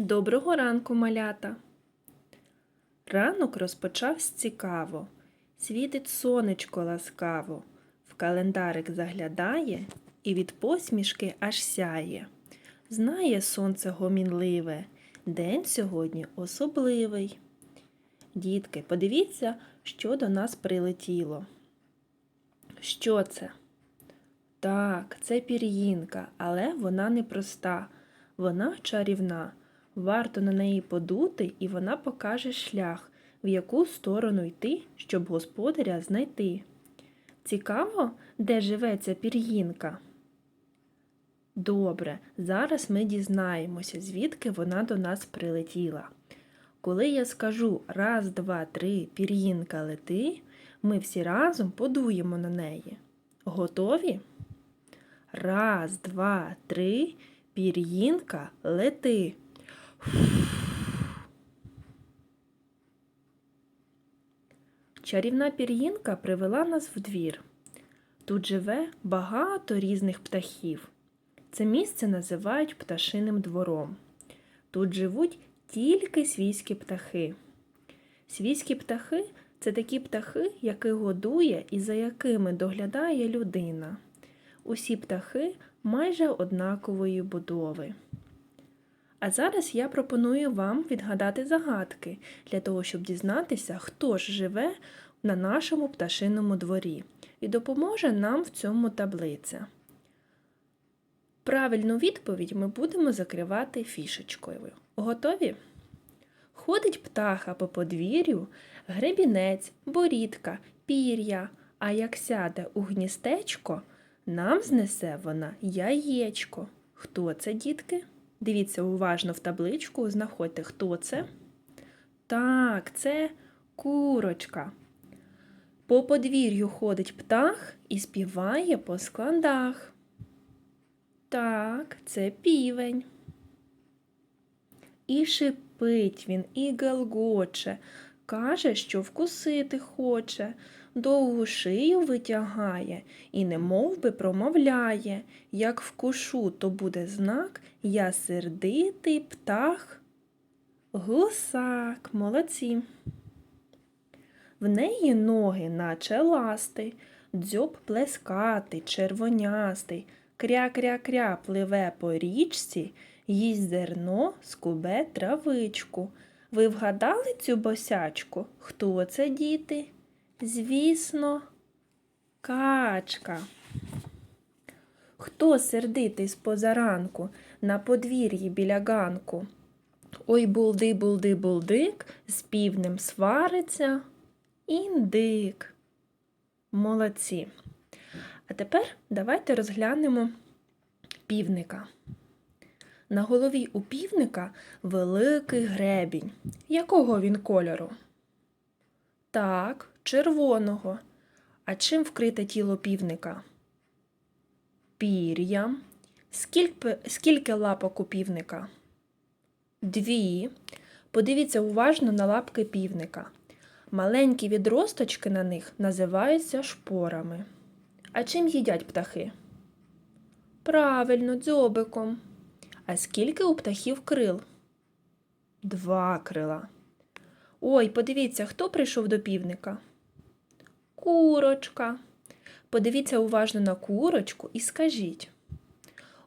Доброго ранку, малята. Ранок розпочався цікаво. Світить сонечко ласкаво, в календарик заглядає і від посмішки аж сяє. Знає сонце гомінливе, день сьогодні особливий. Дітки, подивіться, що до нас прилетіло. Що це? Так, це пір'їнка, але вона не проста. Вона чарівна. Варто на неї подути, і вона покаже шлях, в яку сторону йти, щоб господаря знайти. Цікаво, де живе ця пір'їнка? Добре, зараз ми дізнаємося, звідки вона до нас прилетіла. Коли я скажу раз, два, три, пір'їнка лети, ми всі разом подуємо на неї. Готові? Раз, два, три, пір'їнка лети. Чарівна пір'їнка привела нас в двір. Тут живе багато різних птахів. Це місце називають пташиним двором. Тут живуть тільки свійські птахи. Свійські птахи це такі птахи, яких годує і за якими доглядає людина. Усі птахи майже однакової будови. А зараз я пропоную вам відгадати загадки для того, щоб дізнатися, хто ж живе на нашому пташиному дворі, і допоможе нам в цьому таблиця. Правильну відповідь ми будемо закривати фішечкою. Готові? Ходить птаха по подвір'ю, гребінець, борідка, пір'я, а як сяде у гністечко, нам знесе вона яєчко. Хто це, дітки? Дивіться уважно в табличку, знаходьте, хто це. Так, це курочка. По подвір'ю ходить птах і співає по складах. Так, це півень. І шипить він, і галгоче, каже, що вкусити хоче, довгу шию витягає і немов би промовляє, як вкушу, то буде знак, я сердитий птах. Гусак, молодці. В неї ноги, наче ласти, дзьоб плескатий, червонястий, кря-кря-кря пливе по річці, їсть зерно, скубе травичку. Ви вгадали цю босячку? Хто це, діти? Звісно, качка. Хто сердитий з позаранку на подвір'ї біля ганку? Ой, булди, булди, булдик, з півнем свариться індик. Молодці. А тепер давайте розглянемо півника. На голові у півника великий гребінь. Якого він кольору? Так, червоного. А чим вкрите тіло півника? Пір'ям. Скільки, скільки лапок у півника? Дві. Подивіться уважно на лапки півника. Маленькі відросточки на них називаються шпорами. А чим їдять птахи? Правильно, дзьобиком. А скільки у птахів крил? Два крила. Ой, подивіться, хто прийшов до півника? Курочка. Подивіться уважно на курочку і скажіть.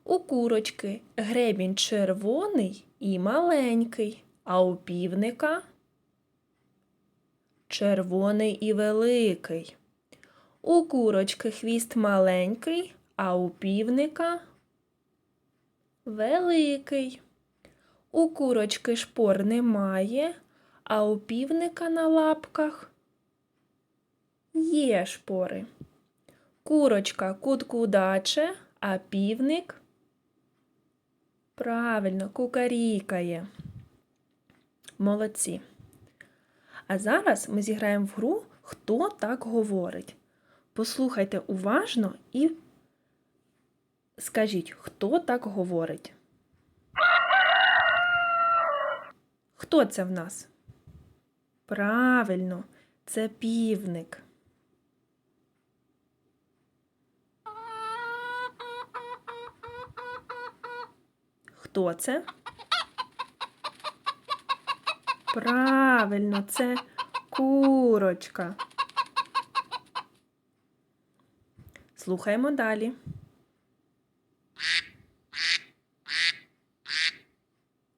У курочки гребінь червоний і маленький, а у півника червоний і великий. У курочки хвіст маленький, а у півника великий. У курочки шпор немає, а у півника на лапках є шпори. Курочка куткудаче, а півник правильно кукарікає. Молодці. А зараз ми зіграємо в гру Хто так говорить. Послухайте уважно і скажіть, хто так говорить. Хто це в нас? Правильно, це півник. Хто це? Правильно, це курочка. Слухаємо далі.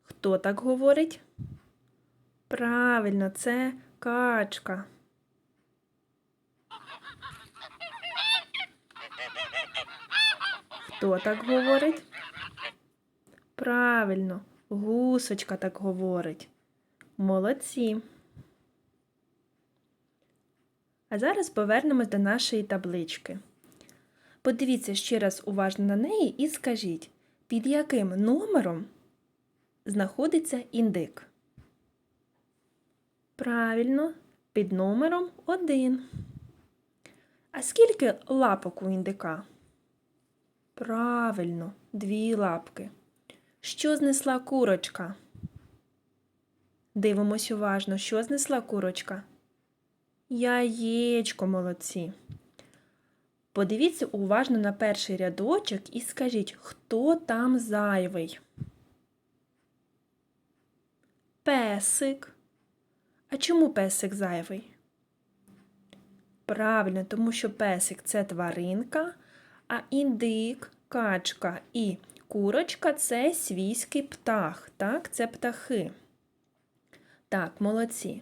Хто так говорить? Правильно, це качка. Хто так говорить? Правильно, гусочка так говорить. Молодці. А зараз повернемось до нашої таблички. Подивіться ще раз уважно на неї і скажіть, під яким номером знаходиться індик? Правильно, під номером 1. А скільки лапок у індика? Правильно, дві лапки. Що знесла курочка? Дивимось уважно, що знесла курочка? Яєчко, молодці. Подивіться уважно на перший рядочок і скажіть, хто там зайвий? Песик. А чому песик зайвий? Правильно, тому що песик це тваринка, а індик, качка і курочка це свійський птах. Так, це птахи. Так, молодці.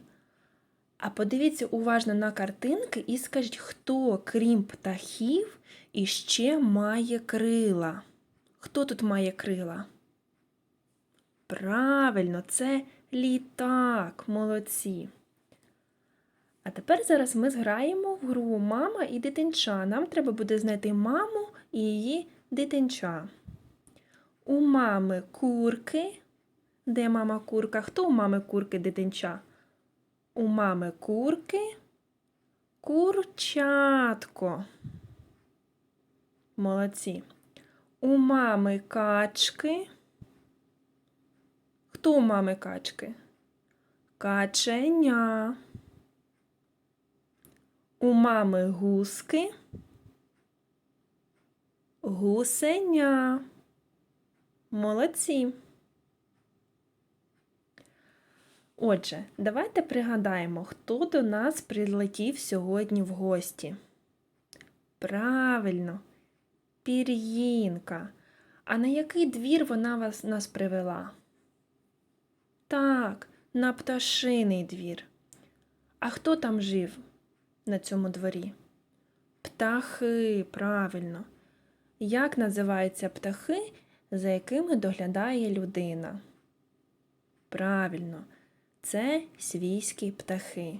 А подивіться уважно на картинки і скажіть, хто, крім птахів, іще має крила? Хто тут має крила? Правильно, це літак, молодці. А тепер зараз ми зграємо в гру мама і дитинча. Нам треба буде знайти маму і її дитинча. У мами курки. Де мама курка? Хто у мами курки дитинча? У мами курки курчатко. Молодці. У мами качки. Хто у мами качки? Каченя. У мами гуски. Гусеня. Молодці. Отже, давайте пригадаємо, хто до нас прилетів сьогодні в гості. Правильно, пір'їнка. А на який двір вона вас, нас привела? Так, на пташиний двір. А хто там жив на цьому дворі? Птахи, правильно. Як називаються птахи, за якими доглядає людина? Правильно, це свійські птахи.